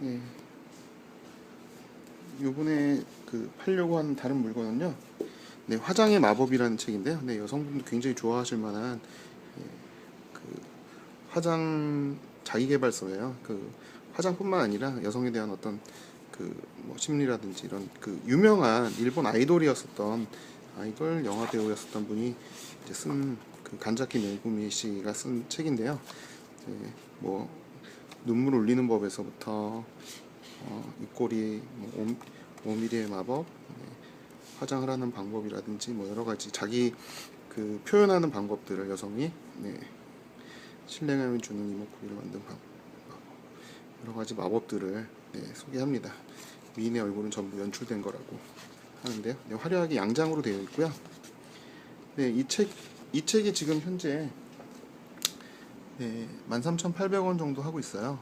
네. 요번에 그 팔려고 하는 다른 물건은요. 네, 화장의 마법이라는 책인데요. 네, 여성분도 굉장히 좋아하실 만한 예, 그 화장 자기계발서예요. 그 화장뿐만 아니라 여성에 대한 어떤 그 뭐 심리라든지 이런 그 유명한 일본 아이돌이었었던 아이돌 영화 배우였었던 분이 이제 쓴그 간자키 메구미 씨가 쓴 책인데요. 네, 뭐 눈물 올리는 법에서부터 어, 입꼬리, 뭐, 오, 미리의 마법, 네, 화장을 하는 방법이라든지 뭐 여러 가지 자기 그 표현하는 방법들을 여성이 네, 신뢰감을 주는 이목구비를 만든 방, 마법, 여러 가지 마법들을 네, 소개합니다. 미인의 얼굴은 전부 연출된 거라고 하는데요. 네, 화려하게 양장으로 되어 있고요. 네, 이 책, 이 책이 지금 현재 네, 13,800원 정도 하고 있어요.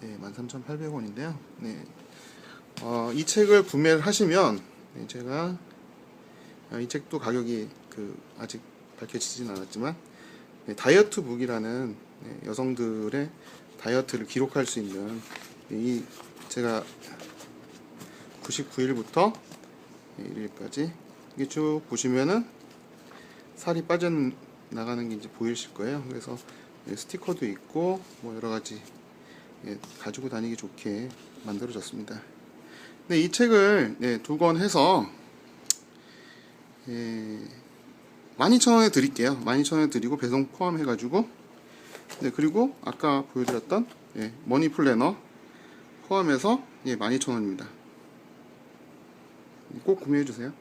네, 13,800원인데요. 네. 어, 이 책을 구매를 하시면 네, 제가 아, 이 책도 가격이 그 아직 밝혀지진 않았지만 네, 다이어트 북이라는 네, 여성들의 다이어트를 기록할 수 있는 이 제가 99일부터 1일까지 이게 쭉 보시면은 살이 빠져 나가는 게 이제 보이실 거예요. 그래서 예, 스티커도 있고 뭐 여러 가지 예, 가지고 다니기 좋게 만들어졌습니다. 네, 이 책을 네, 두권 해서 예, 12,000원에 드릴게요. 12,000원에 드리고 배송 포함해 가지고 네, 그리고 아까 보여드렸던 예, 머니 플래너 포함해서 예, 12,000원입니다. 꼭 구매해 주세요.